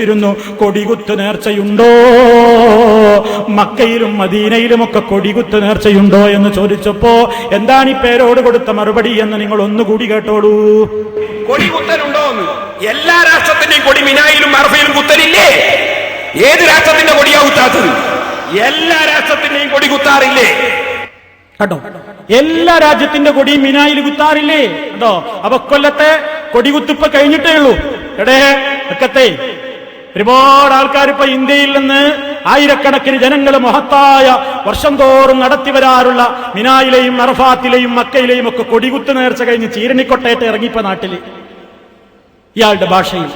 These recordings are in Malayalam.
ിരുന്നു കൊടികുത്ത് നേർച്ചയുണ്ടോ? മക്കയിലും മദീനയിലും ഒക്കെ കൊടികുത്ത് നേർച്ചയുണ്ടോ എന്ന് ചോദിച്ചപ്പോ എന്താണ് ഈ പേരോട് കൊടുത്ത മറുപടി എന്ന് നിങ്ങൾ ഒന്നുകൂടി കേട്ടോളൂ. കൊടികുത്തനുണ്ടോ എന്ന് എല്ലാ രാഷ്ട്രത്തിന്റെയും കൊടി മിനായിലും അറഫയിലും കുത്തലില്ലേ? ഏത് രാഷ്ട്രത്തിന്റെ കൊടിയാ കുത്താത്തത്? എല്ലാ രാഷ്ട്രത്തിന്റെയും കൊടി കുത്താറില്ലേ? കേട്ടോ എല്ലാ രാജ്യത്തിന്റെ കൊടിയും മിനായിൽ കുത്താറില്ലേ? കേട്ടോ അപ്പൊ കൊല്ലത്തെ കൊടികുത്തിപ്പ് കഴിഞ്ഞിട്ടേ ഉള്ളൂ. എടേ ഒക്കത്തെ ഒരുപാട് ആൾക്കാർ ഇപ്പൊ ഇന്ത്യയിൽ നിന്ന് ആയിരക്കണക്കിന് ജനങ്ങൾ മഹത്തായ വർഷം തോറും നടത്തി വരാറുള്ള മിനായിലെയും അറഫാത്തിലെയും മക്കയിലെയും ഒക്കെ കൊടികുത്ത് നേർച്ച കഴിഞ്ഞ് ചീരണിക്കൊട്ടയിട്ട് ഇറങ്ങിപ്പോ നാട്ടിൽ. ഇയാളുടെ ഭാഷയിൽ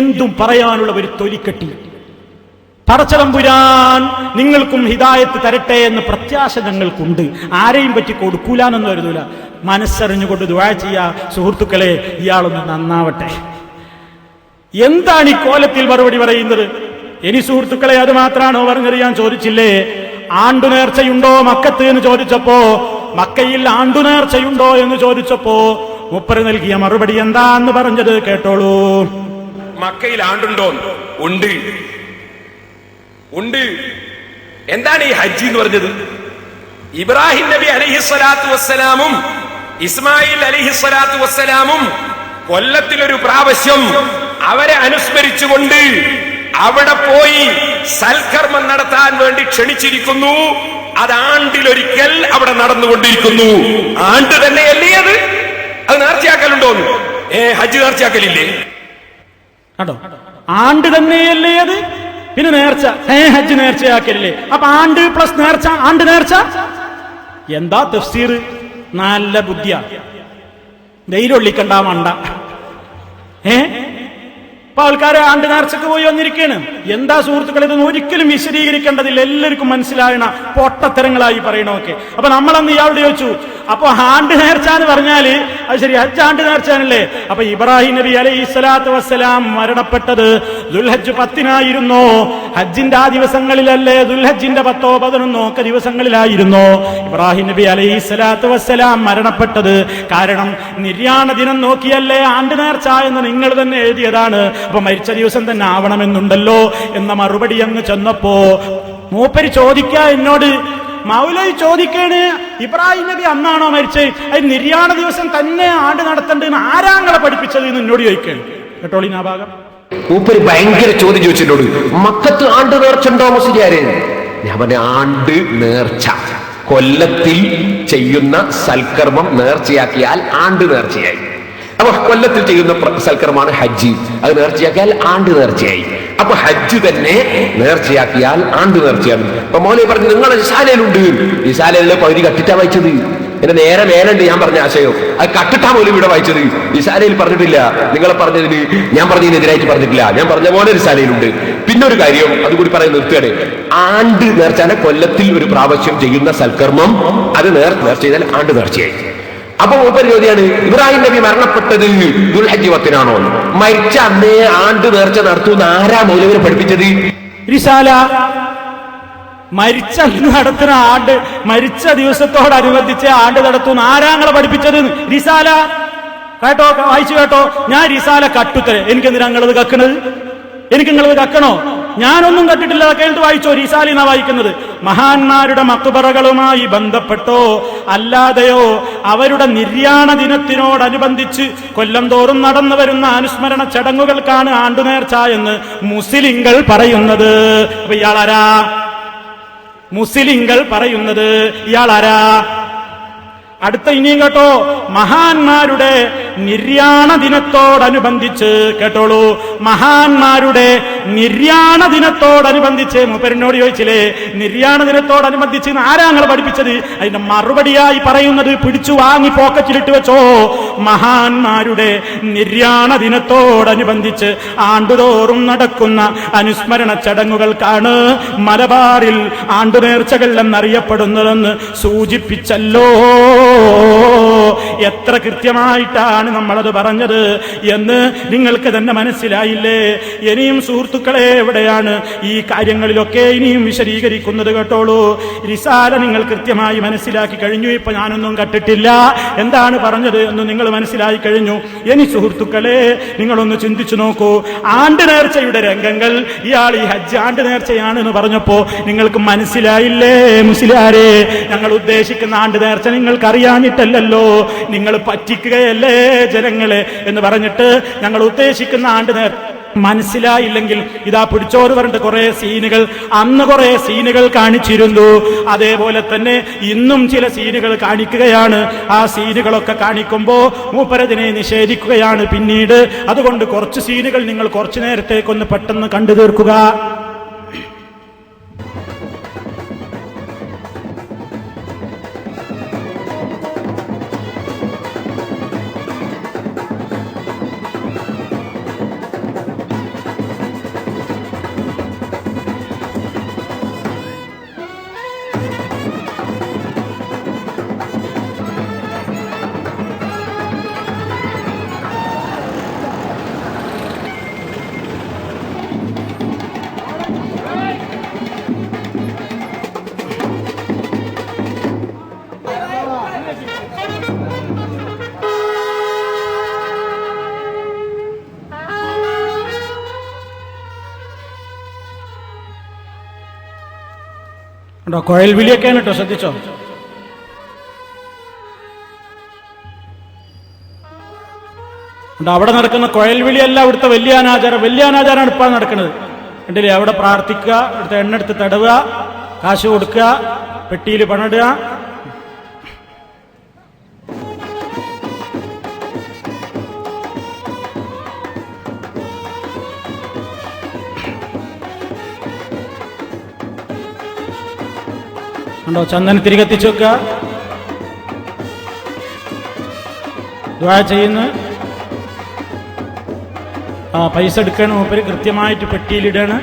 എന്തും പറയാനുള്ള ഒരു തൊലിക്കെട്ടി. പടച്ചതമ്പുരാൻ നിങ്ങൾക്കും ഹിതായത്ത് തരട്ടെ എന്ന് പ്രത്യാശ ഞങ്ങൾക്കുണ്ട്. ആരെയും പറ്റി കൊടുക്കൂലെന്നൊന്നും കരുതൂല മനസ്സറിഞ്ഞുകൊണ്ട് ദുആ ചെയ്യാ. സുഹൃത്തുക്കളെ ഇയാളൊന്ന് നന്നാവട്ടെ. എന്താണ് ഈ കോലത്തിൽ മറുപടി പറയുന്നത്? ഇനി സുഹൃത്തുക്കളെ അത് മാത്രമാണോ പറഞ്ഞത് ഞാൻ ചോദിച്ചില്ലേ? ആണ്ടുനേർച്ചയുണ്ടോ മക്കത്ത് എന്ന് ചോദിച്ചപ്പോ മക്കയിൽ ആണ്ടുനേർച്ചയുണ്ടോ എന്ന് ചോദിച്ചപ്പോ മുപ്പര് നൽകിയ മറുപടി എന്താന്ന് പറഞ്ഞത് കേട്ടോളൂ. മക്കയിൽ ആണ്ടുണ്ടോ? ഉണ്ട്. ഉണ്ട്. എന്താണ് ഈ ഹജ്ജി എന്ന് പറഞ്ഞത്? ഇബ്രാഹിം നബി അലഹി സ്വലാത്തു വസ്സലാമും ഇസ്മായിൽ അലഹി സ്വലാത്തു വസ്സലാമും കൊല്ലത്തിലൊരു പ്രാവശ്യം അവരെ അനുസ്മരിച്ചുകൊണ്ട് അവിടെ പോയി സൽക്കർമ്മം നടത്താൻ വേണ്ടി ക്ഷണിച്ചിരിക്കുന്നു. അത് ആണ്ടിലൊരിക്കൽ അവിടെ നടന്നുകൊണ്ടിരിക്കുന്നു. ആണ്ട് തന്നെയല്ലേ അത്? അത് നേർച്ചയാക്കലുണ്ടോന്ന് ഏ ഹജ്ജ് നേർച്ചയാക്കലില്ലേ? കേട്ടോ ആണ്ട് തന്നെയല്ലേ അത്? പിന്നെ നേർച്ച. ഏ ഹജ്ജ് നേർച്ചയാക്കലില്ലേ? അപ്പൊ ആണ്ട് പ്ലസ് നേർച്ച ആണ്ട് നേർച്ച? എന്താ തഫ്സീർ? നല്ല ബുദ്ധിയാ. വെയിലൊള്ളിക്കണ്ട മണ്ട. ഏ? ഇപ്പൊ ആൾക്കാരെ ആണ്ട് നേർച്ചക്ക് പോയി വന്നിരിക്കുകയാണ് എന്താ സുഹൃത്തുക്കളെ ഇതൊന്നും ഒരിക്കലും വിശദീകരിക്കേണ്ടതില്ല. എല്ലാവർക്കും മനസ്സിലായണ പൊട്ടത്തരങ്ങളായി പറയണമൊക്കെ അപ്പൊ നമ്മളന്ന് ഇയാളോട് ചോദിച്ചു അപ്പൊ ആണ്ട് നേർച്ച എന്ന് പറഞ്ഞാൽ അത് ശരി ഹജ്ജ് ആണ്ട് നേർച്ചാനല്ലേ അപ്പൊ ഇബ്രാഹിം നബി അലൈഹി സ്വലാത്തു വസ്സലാം മരണപ്പെട്ടത് ദുൽഹജ്ജ് പത്തിനായിരുന്നോ. ഹജ്ജിന്റെ ആ ദിവസങ്ങളിലല്ലേ ദുൽഹജ്ജിന്റെ പത്തോ പതിനൊന്നോ ഒക്കെ ദിവസങ്ങളിലായിരുന്നോ. ഇബ്രാഹിം നബി അലൈഹി സ്വലാത്തു വസ്സലാം മരണപ്പെട്ടത്. കാരണം നിര്യാണ ദിനം നോക്കിയല്ലേ ആണ്ട് നേർച്ച എന്ന് നിങ്ങൾ തന്നെ എഴുതിയതാണ്. അപ്പൊ മരിച്ച ദിവസം തന്നെ ആവണമെന്നുണ്ടല്ലോ എന്ന മറുപടി അങ്ങ് ചെന്നപ്പോ മൂപ്പര് ചോദിക്ക എന്നോട് മൗലവി ചോദിക്കേണ് ഇബ്രാഹിം നബി അന്നാണോ മരിച്ചത് അത് നിര്യാണ ദിവസം തന്നെ ആണ്ട് നടത്തേണ്ടത് ആരാങ്ങളെ പഠിപ്പിച്ചത് എന്ന് എന്നോട് ചോദിക്കേണ്ട കേട്ടോളി ആ ഭാഗം. മൂപ്പര് ഭയങ്കര ചോദ്യം ചോദിച്ചിട്ടോട് മക്കത്ത് ആണ്ട് നേർച്ചുണ്ടോ മുസ്ലിയാരെ ഞാൻ പറഞ്ഞ ആണ്ട് നേർച്ച. കൊല്ലത്തിൽ ചെയ്യുന്ന സൽക്കർമ്മം നേർച്ചയാക്കിയാൽ ആണ്ട് നേർച്ചയായി. അപ്പൊ കൊല്ലത്തിൽ ചെയ്യുന്ന സൽക്കരമാണ് ഹജ്ജ്. അത് നേർച്ചയാക്കിയാൽ ആണ്ട് നേർച്ചയായി. അപ്പൊ ഹജ്ജ് തന്നെ നേർച്ചയാക്കിയാൽ ആണ്ട് നേർച്ചയാണ്. അപ്പൊ മോലെ പറഞ്ഞു നിങ്ങളെ ഈ ശാലയിലെ പകുതി കട്ടിട്ടാ വായിച്ചത്. എന്റെ നേരെ മേലുണ്ട് ഞാൻ പറഞ്ഞ ആശയം. അത് കട്ടിട്ടാ പോലും ഇവിടെ വായിച്ചത്. ഇസാലയിൽ പറഞ്ഞിട്ടില്ല. നിങ്ങളെ പറഞ്ഞതിന് ഞാൻ പറഞ്ഞതിനെതിരായിട്ട് പറഞ്ഞിട്ടില്ല. ഞാൻ പറഞ്ഞ പോലെ ഒരു ശാലയിലുണ്ട് പിന്നെ ഒരു കാര്യം അതുകൂടി പറയാൻ നിർത്തുകയാണ്. ആണ്ട് നേർച്ചാന്റെ കൊല്ലത്തിൽ ഒരു പ്രാവശ്യം ചെയ്യുന്ന സൽക്കർമ്മം. അത് നേർ നേർച്ച ചെയ്താൽ ആണ്ട് നേർച്ചയായി. അപ്പൊ മൂപ്പർ ചോദ്യാണ് ഇബ്രാഹിം നബി മരണപ്പെട്ടത് ദുൽഹജ്ജ് പത്തിനാണോ മരിച്ച അന്നേ ആണ്ട് നേർച്ച നടത്തുന്ന ആരാ മൗലവിനെ പഠിപ്പിച്ചത്? മരിച്ച നടത്തുന്ന ആണ്ട് മരിച്ച ദിവസത്തോടനുബന്ധിച്ച് ആണ്ട് നടത്തുന്ന ആരാങ്ങളെ പഠിപ്പിച്ചത്? റിസാല കേട്ടോ വായിച്ചു കേട്ടോ. ഞാൻ റിസാല കട്ടുത്തരെ. എനിക്ക് എന്തിനാ നിങ്ങളത് കക്കണത്? എനിക്ക് നിങ്ങളത് കക്കണോ? ഞാനൊന്നും കണ്ടിട്ടില്ല. കേട്ട് വായിച്ചോ? റിസാലിന വായിക്കുന്നത്. മഹാന്മാരുടെ മക്ബറകളുമായി ബന്ധപ്പെട്ടോ അല്ലാതെയോ അവരുടെ നിര്യാണ ദിനത്തിനോടനുബന്ധിച്ച് കൊല്ലം തോറും നടന്നു വരുന്ന അനുസ്മരണ ചടങ്ങുകൾക്കാണ് ആണ്ടുനേർച്ച എന്ന് മുസ്ലിങ്ങൾ പറയുന്നത്. അപ്പൊ ആരാ മുസ്ലിങ്ങൾ പറയുന്നത്. ആരാ അടുത്ത ഇനിയും കേട്ടോ. മഹാന്മാരുടെ നിര്യാണ ദിനത്തോടനുബന്ധിച്ച് കേട്ടോളൂ. മഹാന്മാരുടെ നിര്യാണ ദിനത്തോടനുബന്ധിച്ച് മൂപ്പരനോട് ചോദിച്ചില്ലേ നിര്യാണ ദിനത്തോടനുബന്ധിച്ച് ആരാങ്ങൾ പഠിപ്പിച്ചത്? അതിന്റെ മറുപടിയായി പറയുന്നത് പിടിച്ചു വാങ്ങി പോക്കറ്റിലിട്ട് വെച്ചോ. മഹാന്മാരുടെ നിര്യാണ ദിനത്തോടനുബന്ധിച്ച് ആണ്ടുതോറും നടക്കുന്ന അനുസ്മരണ ചടങ്ങുകൾക്കാണ് മലബാറിൽ ആണ്ടുനേർച്ചകൾ എന്നറിയപ്പെടുന്നതെന്ന് സൂചിപ്പിച്ചല്ലോ. എത്ര കൃത്യമായിട്ടാണ് നമ്മളത് പറഞ്ഞത് എന്ന് നിങ്ങൾക്ക് തന്നെ മനസ്സിലായില്ലേ? ഇനിയും സുഹൃത്തുക്കളെ എവിടെയാണ് ഈ കാര്യങ്ങളിലൊക്കെ ഇനിയും വിശദീകരിക്കുന്നത് കേട്ടോളൂ. റിസാല നിങ്ങൾ കൃത്യമായി മനസ്സിലാക്കി കഴിഞ്ഞു. ഇപ്പൊ ഞാനൊന്നും കട്ടിട്ടില്ല. എന്താണ് പറഞ്ഞത് എന്ന് നിങ്ങൾ മനസ്സിലായി കഴിഞ്ഞു. ഇനി സുഹൃത്തുക്കളെ നിങ്ങളൊന്ന് ചിന്തിച്ചു നോക്കൂ. ആണ്ട് നേർച്ചയുടെ രംഗങ്ങൾ ഇയാൾ ഈ ഹജ്ജ് ആണ്ട് നേർച്ചയാണ് എന്ന് പറഞ്ഞപ്പോ നിങ്ങൾക്ക് മനസ്സിലായില്ലേ? മുസ്ലിയാരെ ഞങ്ങൾ ഉദ്ദേശിക്കുന്ന ആണ്ട് നേർച്ച നിങ്ങൾക്ക് അറിയാഞ്ഞിട്ടല്ലല്ലോ നിങ്ങൾ പറ്റിക്കുകയല്ലേ ജനങ്ങളെ എന്ന് പറഞ്ഞിട്ട് ഞങ്ങൾ ഉദ്ദേശിക്കുന്ന ആണ്ട് നേർ മനസ്സിലായില്ലെങ്കിൽ ഇതാ പിടിച്ചോറ് പറഞ്ഞിട്ട് കുറെ സീനുകൾ അന്ന് കുറെ സീനുകൾ കാണിച്ചിരുന്നു. അതേപോലെ തന്നെ ഇന്നും ചില സീനുകൾ കാണിക്കുകയാണ്. ആ സീനുകളൊക്കെ കാണിക്കുമ്പോ മൂപ്പരതിനെ നിഷേധിക്കുകയാണ് പിന്നീട്. അതുകൊണ്ട് കുറച്ച് സീനുകൾ നിങ്ങൾ കുറച്ചു നേരത്തേക്കൊന്ന് പെട്ടെന്ന് കണ്ടു തീർക്കുക. ഉണ്ടോ കുഴൽ വിളിയൊക്കെയാണ് കേട്ടോ ശ്രദ്ധിച്ചോ? അവിടെ നടക്കുന്ന കുഴൽ വിളിയല്ല ഇവിടുത്തെ വലിയ അനാചാരം. വലിയ അനാചാരമാണ് ഇപ്പോൾ നടക്കുന്നത് കണ്ടില്ലേ? അവിടെ പ്രാർത്ഥിക്കുക എണ്ണ എടുത്ത് തടവുക കാശ് കൊടുക്കുക പെട്ടിയിൽ പണിടുക ഉണ്ടോ ചന്ദനത്തിരി കത്തിച്ചു വെക്കുക ചെയ്യുന്നു. ആ പൈസ എടുക്കണം മൂപ്പര്. കൃത്യമായിട്ട് പെട്ടിയിലിടാണ്